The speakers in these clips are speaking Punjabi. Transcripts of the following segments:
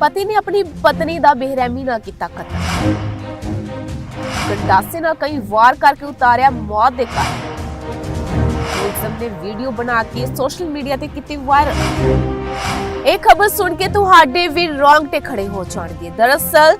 ਪਤੀ ਨੇ ਆਪਣੀ ਪਤਨੀ ਦਾ ਬੇਰਹਿਮੀ ਨਾਲ ਕੀਤਾ ਕਤਲ। ਗੰਡਾਸੇ ਨਾਲ ਕਈ ਵਾਰ ਕਰਕੇ ਉਤਾਰਿਆ ਮੌਤ ਦੇ ਘਾਟ ਮੁਲਜ਼ਮ ਨੇ ਵੀਡੀਓ ਬਣਾ ਕੇ ਸੋਸ਼ਲ ਮੀਡੀਆ ਤੇ ਕੀਤੀ ਵਾਇਰਲ। ਇਹ ਖਬਰ ਸੁਣ ਕੇ ਤੁਹਾਡੇ ਵੀ ਰੌਂਗਟੇ ਖੜੇ ਹੋ ਜਾਣਗੇ। ਦਰਅਸਲ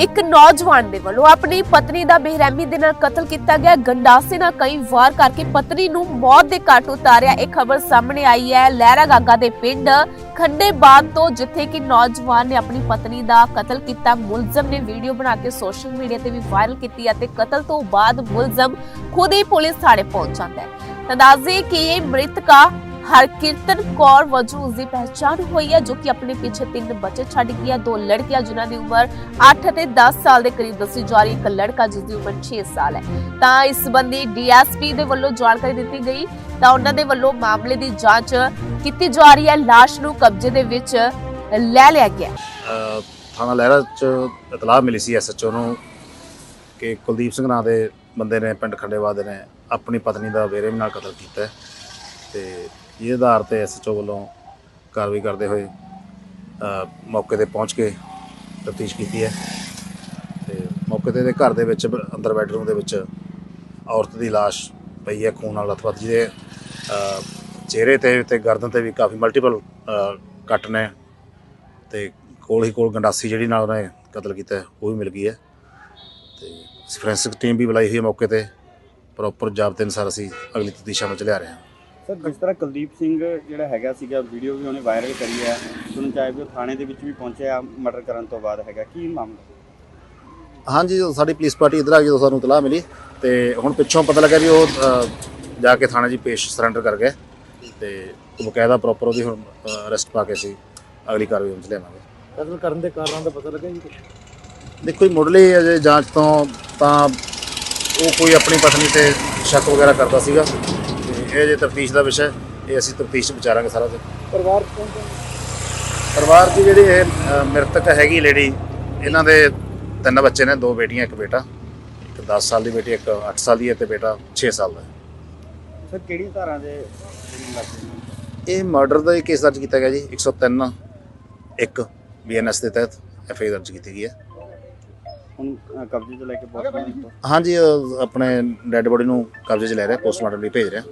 ਇੱਕ ਨੌਜਵਾਨ ਦੇ ਵੱਲੋਂ ਆਪਣੀ ਪਤਨੀ ਦਾ ਬੇਰਹਿਮੀ ਦੇ ਨਾਲ ਕਤਲ ਕੀਤਾ ਗਿਆ। ਗੰਡਾਸੇ ਨਾਲ ਕਈ ਵਾਰ ਕਰਕੇ ਪਤਨੀ ਨੂੰ ਮੌਤ ਦੇ ਘਾਟ ਉਤਾਰਿਆ। ਇਹ ਖਬਰ ਸਾਹਮਣੇ ਆਈ ਹੈ ਲਹਿਰਾ ਗਾਗਾ ਦੇ ਪਿੰਡ ਖੰਡੇ ਤੋਂ, ਜਿੱਥੇ ਕਿ ਨੌਜਵਾਨ ਨੇ ਆਪਣੀ ਪਤਨੀ ਦਾ ਕਤਲ ਕੀਤਾ। ਮੁਲਜ਼ਮ ਨੇ ਵੀਡੀਓ ਬਣਾ ਕੇ ਸੋਸ਼ਲ ਮੀਡੀਆ ਤੇ ਵੀ ਵਾਇਰਲ ਕੀਤੀ ਅਤੇ ਕਤਲ ਤੋਂ ਬਾਅਦ ਮੁਲਜ਼ਮ ਖੁਦ ਹੀ ਪੁਲਿਸ ਥਾਣੇ ਪਹੁੰਚ ਜਾਂਦਾ ਹੈ। ਤਾਂ ਕਿ ਇਹ ਮ੍ਰਿਤਕਾ ਹਰਕਿਰਤਨ ਕੌਰ ਵਜੋਂ ਉਸ ਦੀ ਪਹਿਚਾਣ ਹੋਈ ਹੈ, ਜੋ ਕਿ ਆਪਣੇ ਪਿੱਛੇ ਤਿੰਨ ਬੱਚੇ ਛੱਡ ਗਈ ਦੋ ਲੜਕੀਆਂ ਜਿਨ੍ਹਾਂ ਦੀ ਉਮਰ 8 ਅਤੇ 10 ਸਾਲ ਦੇ ਕਰੀਬ ਦੱਸੀ ਜਾ ਰਹੀ ਇੱਕ ਲੜਕਾ ਜਿਸ ਦੀ ਉਮਰ 6 ਸਾਲ ਹੈ। ਤਾਂ ਇਸ ਸੰਬੰਧੀ ਡੀਐਸਪੀ ਦੇ ਵੱਲੋਂ ਜਾਣਕਾਰੀ ਦਿੱਤੀ ਗਈ। ਤਾਂ ਉਹਨਾਂ ਦੇ ਵੱਲੋਂ ਮਾਮਲੇ ਦੀ ਜਾਂਚ ਕੀਤੀ ਜਾ ਰਹੀ ਹੈ। ਲਾਸ਼ ਨੂੰ ਕਬਜ਼ੇ ਦੇ ਵਿੱਚ ਲੈ ਲਿਆ ਗਿਆ ਥਾਣਾ ਲਹਿਰਾ ਚ ਇਤਲਾਹ ਮਿਲੀ ਸੀ ਐਸਐਚਓ ਨੂੰ ਕਿ ਕੁਲਦੀਪ ਸਿੰਘ ਨਾਂ ਦੇ ਬੰਦੇ ਨੇ, ਪਿੰਡ ਖੰਡੇਵਾ ਦੇ ਨੇ, ਆਪਣੀ ਪਤਨੀ ਦਾ ਬੇਰਹਿਮੀ ਨਾਲ ਕਤਲ ਕੀਤਾ ਹੈ। ਤੇ ਜਿਹਦੇ ਆਧਾਰ ਤੇ ਐਸਐਚਓ ਵੱਲੋਂ ਕਾਰਵਾਈ ਕਰਦੇ ਹੋਏ ਮੌਕੇ ਤੇ ਪਹੁੰਚ ਕੇ ਤਫਤੀਸ਼ ਕੀਤੀ ਹੈ। ਤੇ ਮੌਕੇ ਤੇ ਇਹਦੇ ਘਰ ਦੇ ਵਿੱਚ, ਅੰਦਰ ਬੈਡਰੂਮ ਦੇ ਵਿੱਚ ਔਰਤ ਦੀ ਲਾਸ਼ ਪਈ ਹੈ, ਖੂਨ ਨਾਲ ਲਥਪਥ ਜਿਹਦੇ ਚਿਹਰੇ ਤੇ ਤੇ ਗਰਦਨ ਤੇ ਵੀ ਕਾਫੀ ਮਲਟੀਪਲ ਕੱਟ ਨੇ ਤੇ ਕੋਲ ਹੀ ਕੋਲ ਗੰਡਾਸੀ ਜਿਹੜੀ ਨਾਲ ਉਹਨੇ ਕਤਲ ਕੀਤਾ ਉਹ ਵੀ ਮਿਲ ਗਈ ਹੈ। ਤੇ ਫੋਰੈਂਸਿਕ ਟੀਮ ਵੀ ਬੁਲਾਈ ਹੋਈ ਹੈ ਮੌਕੇ ਤੇ। ਪ੍ਰੋਪਰ ਜਾਬਤੇ ਅਨੁਸਾਰ ਅਸੀਂ ਅਗਲੀ ਤਫਤੀਸ਼ ਅਮਲ ਚ ਲਿਆ ਰਹੇ ਹਾਂ। ਸਰ ਜਿਸ ਤਰ੍ਹਾਂ ਕੁਲਦੀਪ ਸਿੰਘ ਜਿਹੜਾ ਹੈਗਾ ਸੀਗਾ ਵੀਡੀਓ ਵੀ ਉਹਨੇ ਵਾਇਰਲ ਕਰੀ ਹੈ। ਸੁਣਨ ਚਾਹੇ ਵੀ ਉਹ ਥਾਣੇ ਦੇ ਵਿੱਚ ਵੀ ਪਹੁੰਚਿਆ ਮਰਡਰ ਕਰਨ ਤੋਂ ਬਾਅਦ ਹੈਗਾ ਕੀ ਮਾਮਲਾ? ਹਾਂਜੀ ਜਦੋਂ ਸਾਡੀ ਪੁਲਿਸ ਪਾਰਟੀ ਇੱਧਰ ਆ ਗਈ ਜਦੋਂ ਸਾਨੂੰ ਇਤਲਾਹ ਮਿਲੀ ਤੇ ਹੁਣ ਪਿੱਛੋਂ ਪਤਾ ਲੱਗਾ ਵੀ ਉਹ ਅ, ਜਾ ਕੇ ਥਾਣੇ 'ਚ ਪੇਸ਼ ਸਰੈਂਡਰ ਕਰ ਗਏ ਤੇ ਬਕਾਇਦਾ ਪ੍ਰੋਪਰ ਉਹਦੀ ਹੁਣ ਅਰੈਸਟ ਪਾ ਕੇ ਅਸੀਂ ਅਗਲੀ ਕਾਰਵਾਈ ਵਿੱਚ ਲਿਆਵਾਂਗੇ। ਕਤਲ ਕਰਨ ਦੇ ਕਾਰਨਾਂ ਦਾ ਪਤਾ ਲੱਗਾ ਜੀ ਕੁਛ? ਦੇਖੋ ਜੀ ਮੁੱਢਲੀ ਅਜੇ ਜਾਂਚ ਤੋਂ ਤਾਂ ਉਹ ਕੋਈ ਆਪਣੀ ਪਤਨੀ ਤੇ ਸ਼ੱਕ ਵਗੈਰਾ ਕਰਦਾ ਸੀਗਾ। ਇਹ ਜੇ ਤਫਤੀਸ਼ ਦਾ ਵਿਸ਼ਾ ਹੈ, ਇਹ ਅਸੀਂ ਤਫਤੀਸ਼ ਵਿਚਾਰਾਂਗੇ ਸਾਰਾ ਤੇ ਪਰਿਵਾਰ ਕੌਣ ਕੌਣ ਪਰਿਵਾਰ ਦੀ ਜਿਹੜੀ ਇਹ ਅ, ਮ੍ਰਿਤਕ ਹੈਗੀ ਲੇਡੀ ਇਹਨਾਂ ਦੇ ਤਿੰਨ ਬੱਚੇ ਨੇ ਦੋ ਬੇਟੀਆਂ ਇੱਕ ਬੇਟਾ। ਇੱਕ 10 ਸਾਲ ਦੀ ਬੇਟੀ ਇੱਕ 8 ਸਾਲ ਦੀ ਹੈ ਤੇ ਬੇਟਾ 6 ਸਾਲ ਦਾ ਹੈ। ਸਰ ਕਿਹੜੀ ਧਾਰਾ ਦੇ ਨੇ? ਇਹ ਮਰਡਰ ਦਾ ਹੀ ਕੇਸ ਦਰਜ ਕੀਤਾ ਗਿਆ ਜੀ 103 ਇੱਕ ਬੀਐਨਐਸ ਦੇ ਤਹਿਤ ਐਫਆਈ ਦਰਜ ਕੀਤੀ ਗਈ ਹੈ। ਹੁਣ ਅ, ਕਬਜ਼ੇ 'ਚ ਲੈ ਕੇ ਗਏ ਹਾਂਜੀ ਅ, ਆਪਣੇ ਡੈੱਡ ਬੋਡੀ ਨੂੰ ਕਬਜ਼ੇ 'ਚ ਲੈ ਰਿਹਾ ਪੋਸਟਮਾਰਟਮ ਲਈ ਭੇਜ ਰਿਹਾ।